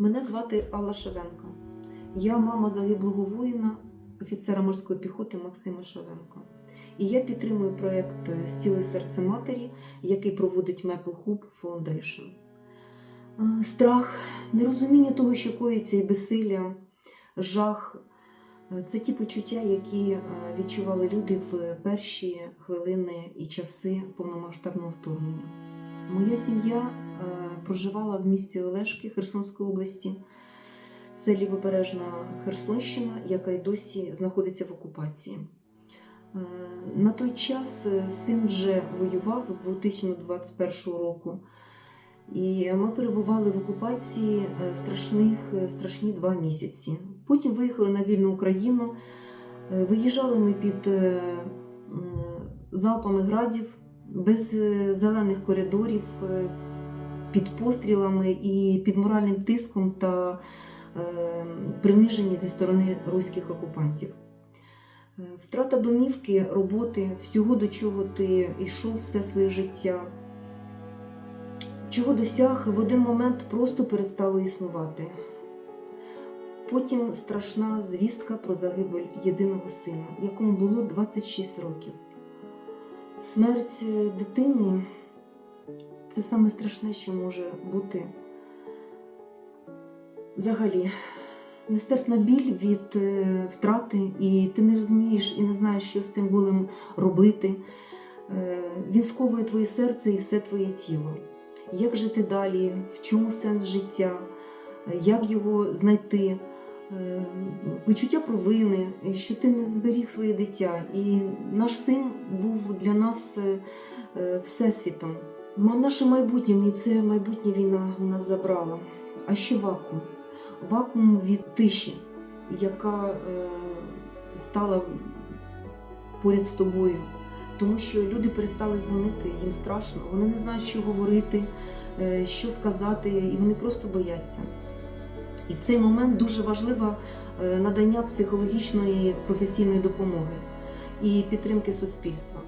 Мене звати Алла Шевенко. Я мама загиблого воїна, офіцера морської піхоти Максима Шевенко. І я підтримую проєкт Стіли серце матері, який проводить Maple Hub Foundation. Е, Страх, нерозуміння того, що коїться, і безсилля, жах е, це ті почуття, які е, відчували люди в перші хвилини і часи повномасштабного вторгнення. Моя сім'я проживала в місті Олешки Херсонської області. Це лівобережна Херсонщина, яка й досі знаходиться в окупації. Е, На той час е, син вже воював з 2021 року, і ми перебували в окупації е, страшних, е, страшні два місяці. Потім виїхали на вільну Україну. Е, Виїжджали ми під е, залпами градів, без е, зелених коридорів, е, під пострілами і під моральним тиском та е, приниження зі сторони руських окупантів. Е, Втрата домівки, роботи, всього, до чого ти йшов все своє життя, чого досяг, в один момент просто перестало існувати. Потім страшна звістка про загибель єдиного сина, якому було 26 років. Смерть дитини це саме страшне, що може бути взагалі. Нестерпна біль від е, втрати, і ти не розумієш і не знаєш, що з цим болем робити. Е, Він сковує твоє серце і все твоє тіло. Як жити далі, в чому сенс життя, як його знайти, Е, почуття провини, що ти не зберіг своє дитя. І наш син був для нас всесвітом. Наше майбутнє, і це майбутнє війна у нас забрала. А ще вакуум. Вакуум від тиші, яка е, стала поряд з тобою. Тому що люди перестали дзвонити, їм страшно, вони не знають, що говорити, е, що сказати, і вони просто бояться. І в цей момент дуже важливо е, надання психологічної професійної допомоги і підтримки суспільства.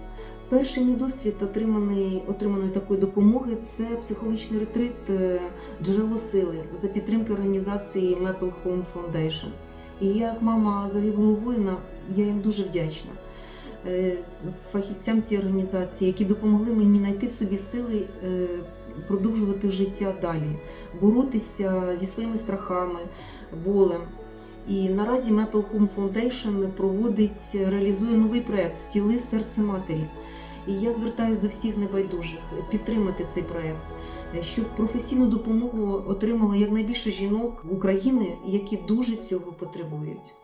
Перший мій досвід отриманий, отриманої такої допомоги це психологічний ретрит е, джерело сили за підтримки організації Maple Home Foundation. І я, як мама загиблого воїна, я їм дуже вдячна. Е, Фахівцям цієї організації, які допомогли мені знайти в собі сили е, продовжувати життя далі, боротися зі своїми страхами, болем. І наразі Maple Home Foundation проводить, реалізує новий проект Стіли серце матері. І я звертаюся до всіх небайдужих підтримати цей проект, щоб професійну допомогу отримало якнайбільше жінок України, які дуже цього потребують.